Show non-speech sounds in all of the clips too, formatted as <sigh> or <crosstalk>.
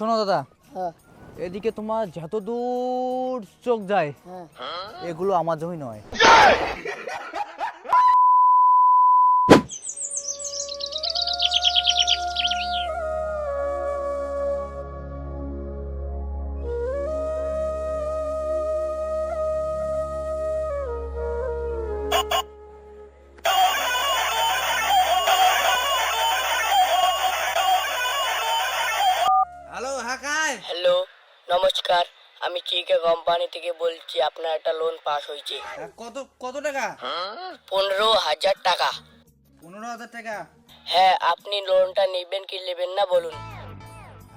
শোনো দাদা। হ্যাঁ। এদিকে তোমার যত দূর চোখ যায় হ্যাঁ। এগুলো আমার জমি নয়। নমস্কার আমি চিকে কোম্পানি থেকে বলছি আপনার একটা লোন পাস হয়েছে। কত কত টাকা? পনেরো হাজার টাকা। পনেরো হাজার টাকা? হ্যাঁ আপনি লোনটা নেবেন কি নেবেন না বলুন।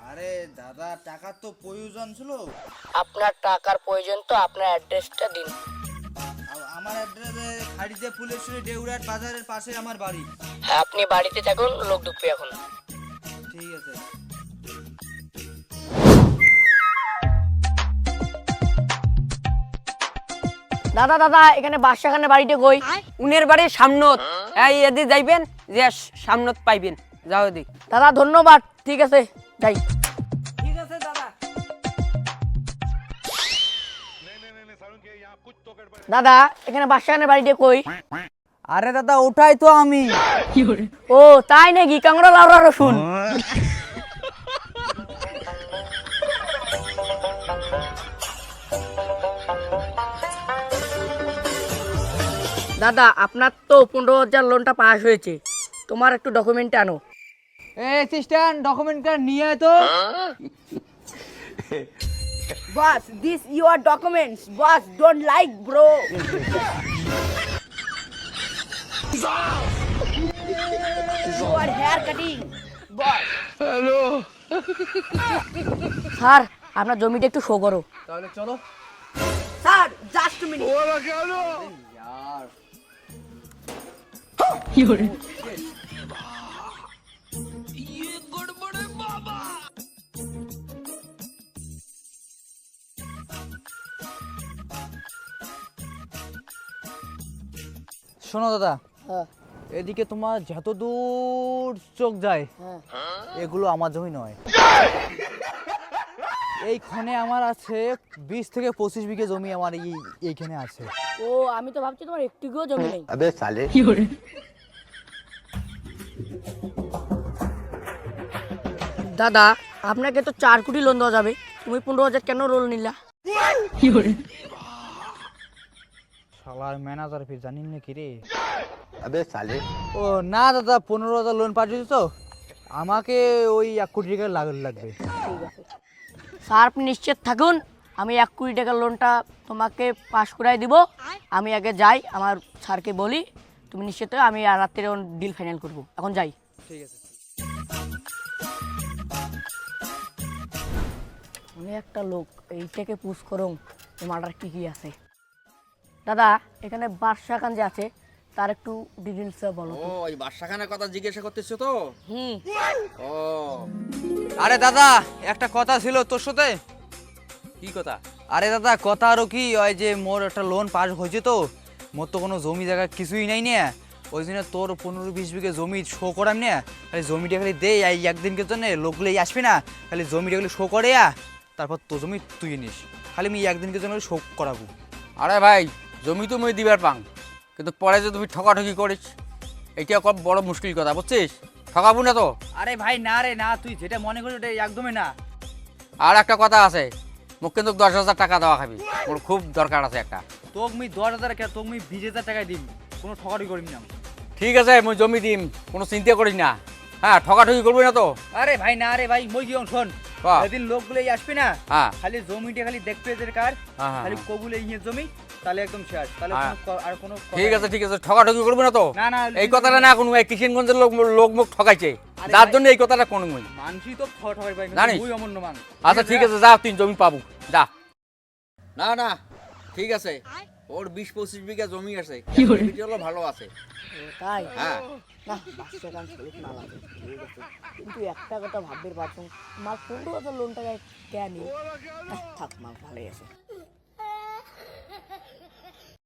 আরে দাদা টাকার তো প্রয়োজন ছিল। আপনার টাকার প্রয়োজন তো আপনার অ্যাড্রেসটা দিন। আমার অ্যাড্রেসে খাড়িতে ফুলেশ্বরী ডেউরাট বাজারের পাশে আমার বাড়ি। হ্যাঁ আপনি বাড়িতে থাকুন লোক ঢুকবে এখন। ঠিক আছে। দাদা দাদা এখানে বাদশাখানে বাড়িতে কই উনের বাড়ির সামনত। এই এদি যাইবেন যে সামনত পাইবেন। যাও দি দাদা ধন্যবাদ। ঠিক আছে যাই। ঠিক আছে দাদা। দাদা এখানে বাদশাখানে বাড়িতে কই? আরে দাদা ওটাই তো আমি। ও তাই নাকি? কাংড়া লাউড়া রসুন। দাদা আপনার তো পনেরো হাজার লোনটা পাস হয়েছে। তোমার একটু ডকুমেন্ট আনো। এ অ্যাসিস্ট্যান্ট ডকুমেন্ট কার্ড নিয়ে আয় তো। Boss this your documents boss don't like bro your hair cutting boss hello sir আপনার জমিটা একটু শো করো। তাহলে চলো। স্যার জাস্ট মিনিট 有人。শোনো দাদা হ্যাঁ। এদিকে তোমার যত দূর চোখ যায় হ্যাঁ। এগুলো আমার জমি নয়। এইখানে আমার আছে বিশ থেকে পঁচিশ বিঘে জমি আমার এই এইখানে আছে। ও আমি তো ভাবছি তোমার একটু জমি নেই। আবে সালে। <laughs> দাদা আপনাকে তো চার কোটি লোন দেওয়া যাবে। তুমি পনেরো হাজার কেন লোন নিলা? শালার ম্যানেজার ফি জানিন না কি রে? আবে সালে ও না দাদা পনেরো হাজার লোন পাঠিয়েছো তো? আমাকে ওই এক কোটি টাকা লাগবে। স্যার আপনি নিশ্চিত থাকুন আমি এক কোটি টাকার লোনটা তোমাকে পাশ করাই দিব। আমি আগে যাই আমার স্যারকে বলি। তুমি নিশ্চিত? আমি আর রাত্রে ডিল ফাইনাল করব। এখন যাই। ঠিক আছে। আমি একটা লোক এইটাকে পুশ করুন তোমার কি কি আছে। দাদা এখানে বাদশা খান যে আছে তার একটু ডিটেলস বলো ও ওই বাদশাখানের কথা জিজ্ঞাসা করতেছো তো? হুম। ও। আরে দাদা একটা কথা ছিল তোর সাথে? কি কথা? আরে দাদা কথা আরও কি? ওই যে মোর একটা লোন পাস হয়েছে তো মোর তো কোনো জমি জায়গা কিছুই নাই নে। ওই জন্য তোর পনেরো বিশ বিঘে জমি শো করাম নে। খালি জমিটা খালি দে এই একদিনকে জন্য লোকগুলো আসবি না। খালি জমিটা খালি শো করে আ তারপর তোর জমি তুই নিস। খালি আমি একদিনকে জন্য শো করাবো। আরে ভাই জমি তো মই দিবার পাং। কিন্তু পরে যে তুমি ঠকাঠকি করিস এটা খুব বড় মুশকিল কথা বুঝছিস? ঠকাবো না তো। আরে ভাই না রে না তুই যেটা মনে করিস ওটা একদমই না। আর একটা কথা আছে মোক কিন্তু দশ হাজার টাকা দেওয়া খাবি। মোর খুব দরকার আছে একটা। তোক মুই দশ হাজার কে তোক মুই বিশ হাজার টাকায় দিম। কোনো ঠকাঠকি করিম না। ঠিক আছে মই জমি দিম কোনো চিন্তা করিস না। হ্যাঁ ঠকাঠকি করবি না তো? আরে ভাই না রে ভাই মই কি শোন। বাহ। সেদিন লোকগুলো এই আসবি না? হ্যাঁ। খালি জমিটা খালি দেখতে এদের কার হ্যাঁ, হ্যাঁ, খালি হ্যাঁ। কবুলে ইয়ে জমি তাহলে একদম শেষ। তাহলে হ্যাঁ। কোনো ক- আর কোনো কথা ঠিক নেই। আছে ঠিক আছে ঠকাঠকি করবি না তো? না, না, এই কথাটা না কোনো এই কিষেনগঞ্জের লোক লোক মুখ ঠকাইছে আরে যার ভাই- জন্য এই কথাটা কোনো মই। মানসি তো ঠ- ঠকাই পাই জানিস? মুই অমন্য মান আচ্ছা ঠিক আছে? যা তুই জমি পাবো। যা। না না। ঠিক আছে। ওর বিশ পঁচিশ বিঘা জমি আছে। হলো ভালো আছে। তাই? হ্যাঁ। না লাগে ঠিক আছে। কিন্তু একটা কথা ভাববে পারছ মার পনেরো হাজার লোনটা কেন? থাক মাল ভালোই আছে।